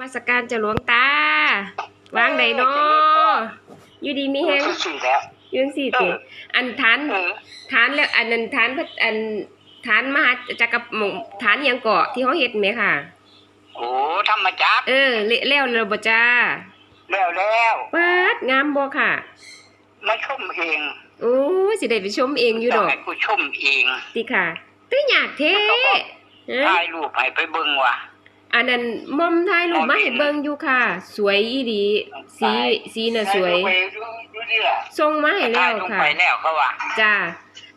มาสการเจะหลวงตาวางไดเนาะอยู่ดีมีแฮงสี่แล้วอยังสี่ติอันฐานเออฐานแล้วอันนั้นฐานพระอันฐานมหาจักรหมองฐานอิหยังเกาะที่เขาเฮ็ดไหมค่ะโอ้ธรรมจักรเออเละแล้วแล้วบ่จ้าแล้วแล้วปาดงามบ่ค่ะมันชมเองโอ้ยสิได้ไปชมเองอยู่ดอกต้ให้กูชมเองติค่ะตื้อยากเท่ฮะถ่ายรูปให้ไปเบิ่งว่ะ อันนั้นมอมถ่ายรูปมาให้เบิ่งอยู่ค่ะ สวยอีหลีสีสีน่ะสวยถ่ารูปไปดูดูดิล่ะส่งมาให้แล้ถ่ายวลงค่ะไปแล้วเขาว่าจ้า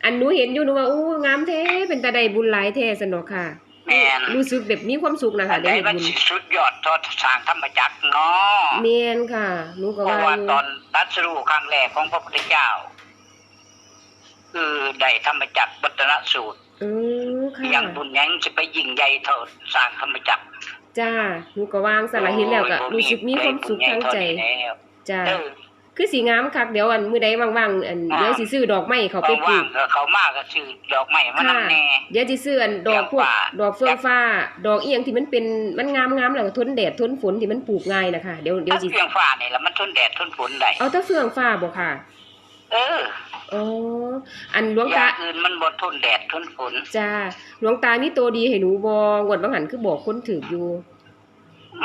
อันหนูเห็นอยู่หนูว่าอู้งามแท้เป็นตาได้บุญหลายแท้สนอกค่ะแม่นรู้สึกแบบมีความสุขนะคะอันได้ใดเห็นมันบุญสิสุดยอดทอดสร้างธรรมจักรเนาะเมียนค่ะหนูก็เพราะว่าว่าอยู่ตอนตัดสรู้ครั้งแรกของพระพุทธเจ้าคือได้ธรรมจักรบัตนสูตร อือค่ะยังบุญยังจะไปยิ่งใหญ่เท่าสร้างธรรมจักรจ้าหนูก็วางสละเห็นแล้วก็รู้สึกมีความสุขทางใจ จ้า เออคือสีงามคักเดี๋ยวอันมื้อใดว่างๆอันอ่าเดี๋ยวสิซื้อดอกไม้เขาไปปลูว่างกๆก็เขามากก็ซื้อดอกไม้มาค่ะนำแน่ เดี๋ยวสิซื้ออันดอกพวก ดอกฟ้าดอกเฟืองฟ้า ดอกอีหยังที่มันเป็นมันงามๆแล้วก็ทนแดดทนฝนที่มันปลูกง่ายนะคะเดี๋ยวเดี๋ยวถ้าสิเพียงฟ้านี่แหละมันทนแดดทนฝนได้ เอาแต่เฟืองฟ้าบ่ค่ะ เออ อ๋ออันหลวงอย่าตางอื่นมันบ่ทนแดดทนฝน จ้าหลวงตานี่ตัวดีให้หนูบองวดบางหันคือบอกคนถืออยู่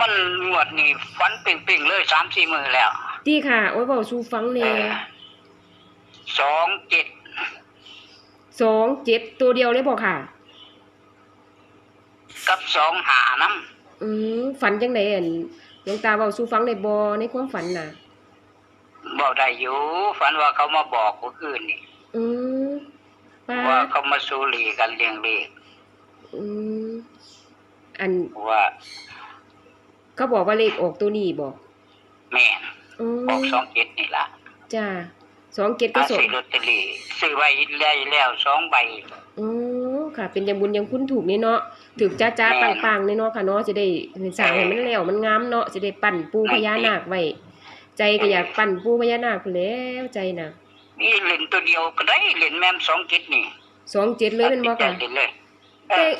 มันงวดนี่ฟันเป่งๆเลยสามสี่มือแล้วดีค่ะ โอ้ยเบาสู้ฟังเอแน่อสองเจ็ดสองเจ็ดตัวเดียวเลยบอกค่ะ กับสองหาน้อืมฝันจังไดอันหลวงตาเบาสู้ฟังได้บอในความฝันน่ะำบอกได้อยู่ฝันว่าเขามาบอกคนอื่นนี่อืมป้าว่าเขามาสูรีกันเลี้ยงเลขอืมอันว่าเขาบอกว่าเลขออกตัวนี้บอกแม่นอืมบอกสองเจ็ดนี่ล่ะจ้าสองเจ็ดก็อาสองซื้อลอตเตอรี่ซื้อไว้ได้แล้วสองใบอืมค่ะ เป็นยังบุญยังคุณถูกนี่เนาะถูกจ้าจ้าแม่ปังนปังๆนี่เนาะค่ะเนาะจะได้สร้างให้มันแล้วมันงามเนาะจะได้ปั่นปูพญานาคไว้ ใจก็อยากปั่นปูพญานาคพู้นแหล้วใจน่ะ นี่เล่นตัวเดียวก็ได้เล่นแม่มสองเจ็ดนี่สองเจ็ดเลยเป็นบ่ค่ะเล่นเลยเอไปอ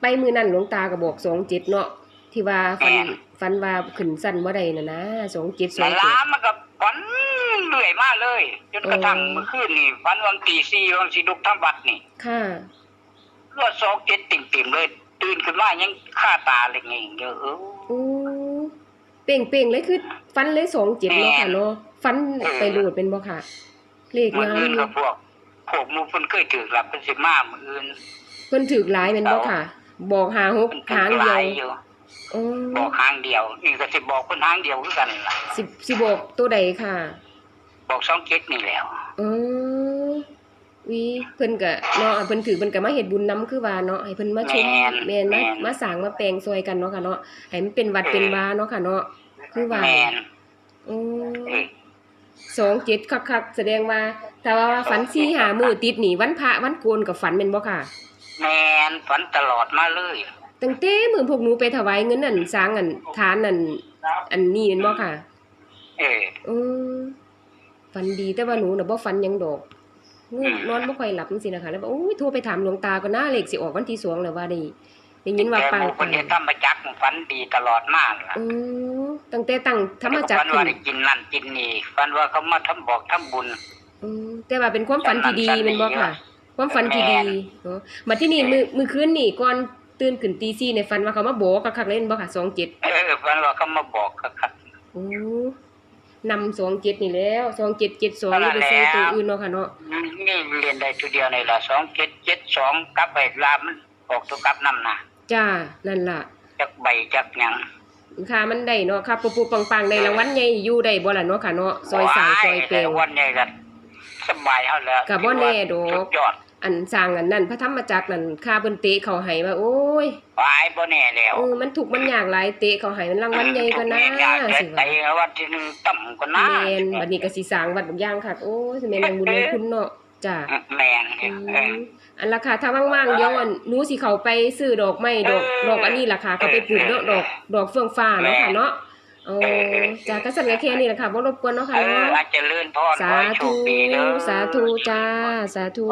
ไปมือนั่นหลวงตาก็บอกสองเจ็ดเนาะที่ว่าฟันแม่นฟันว่าขึ้นสั้นว่าใดน่ะนะสองเจ็ดสอแต่งล้าเจ็ดมันก็ฝันเรื่อยมาเลยจนกระทั่งเออเมื่อคืนนี่ฝันวันตีสี่วันสิลุกทำวัดนี่ค่ะก็สองเจ็ดติ่มๆเลย ตื่นขึ้นมายังฆ่าตาเลยไงเด้อเออโอ้ เป่งเป่งๆเลยคือฟันเลยสองเจ็ดเนาะค่ะเนาะฟันเออไปรูดเป็นบ่ค่ะเลขมื่องามอื่นอยู่ก็พวกพวกหมูเพิ่นเคยถือหลับเป็นสิมามื่ออื่นเพิ่นถือหลายเป็นบ่ค่ะ บอกหาหกเพิ่นถืหางหเดียลายวอยู่โอ้บอกหางเดียวนี่ก็สิบอกเพิ่นหางเดียวคือกันล่ะสิบสิบอกตัวใดค่ะ บอกสองเจ็ดนี่แหล้วอ๋อ วิเพิ่นก็เนาะเพิ่นถือเพิ่นก็มาเฮ็ดบุญนํคือว่าเนาะให้เพิ่นมาชมแม่นแม่นมาแม่นมาสร้างมาแปลงซอยกันเนาะค่ะเนาะให้มันเป็นวัดเป็นวาเนาะค่ะเนาะคือว่าแม่นอืเอออสองเจ็ดคักๆแสดงว่าถ้าว่าฝันสี่หามือติดนี่วันพระวันโกนกับฝันแม่นบ่ค่ะ แม่นฝันตลอดมาเลยตั้งแต่มื้อพวกหนูไปถวายเงินนั่นสร้างอันทานนั่นอันนี้แม่นบ่ค่ะ เอออือฝันดีแต่ว่าหนูน่ะบ่ฝันหยังดอกอืม นอนบ่ค่อยหลับจังซี่นะคะแล้วบอกโอ้ยโทรไปถามหลวงตาก่อนนะเลขสิออกวันที่สองแล้วว่าได้ได้ยินว่าแต่ปังหมู่ปัเพิ่นงเฮ็ดธรรมจักรฝันดีตลอดมาล่ะอือตั้งแต่ตั้งธรรมจักรฝันขึ้ว่านได้กินนั่นกินนี่ฝันว่าเขามาทำบอกทำบุญอืมแต่ว่าเป็นความฝันที่ดีฝันดีแม่นบ่ค่ะ ความฝันที่ดีเนาะมาที่นี่มื้อมื้อคืนนี่ก่อนตื่นขึ้นตี4ในฝันว่าเขามาบอกคักๆเลยแม่นบ่ค่ะ27เออฝันว่าเขามาบอกครับโอ้ นำ27นี่แล้ว2772นี่ไปใส่ตัวอื่นเนาะค่ะเนาะนี่เรียนได้ทีเดียวในละสองเจ็ดเจ็ดสองกับใบลามันออกตัวกับน้ำนะจ้านั่นล่ะจักใบจักหยังค่ะมันได้เนาะค่ะปุ๊บๆปังๆในรางวัลใหญ่อยู่ได้บ่ล่ะเนาะค่ะเนาะซอยสร้างซอยเปลวว้วันนี้ก็สบายเฮาแล้วก็บ่แน่ดอกสุดยอด อันสร้างอันนั้นพระธรรมจักรนั่นค่าเพิ่นเตะเขาให้ว่าโอ้ยหายบ่แน่แล้วเออมันถูกข์มันยากหลายเตะเขาให้มันรางวัลใหญ่กว่านะอยากจะสิไปว่าวันที่หนึ่งต่ำกว่านะแม่นบัดนี้ก็สิสร้างวัดบักอย่างคักโอ้ยสิแม่นยังบุญยังคุณเนาะจ้าแม่นอืเออมอันราคาถ้าว่างๆเดี๋ยวอันหนูสิเข้าไปซื้อดอกไม้ดอกเออดอกอันนี้ราคาเขาไปปลูกเนาะดอกดอกเฟืองฟ้าเนาะค่ะเนาะ โอ้เออจ้าก็สั่นก็แค่นี้แหละค่ะบ่รบกวนเนาะค่ะเออเนาะอาจจะเลื่อนพรขสาอให้โชธุคดีเด้อสาธุจ้า สาธุ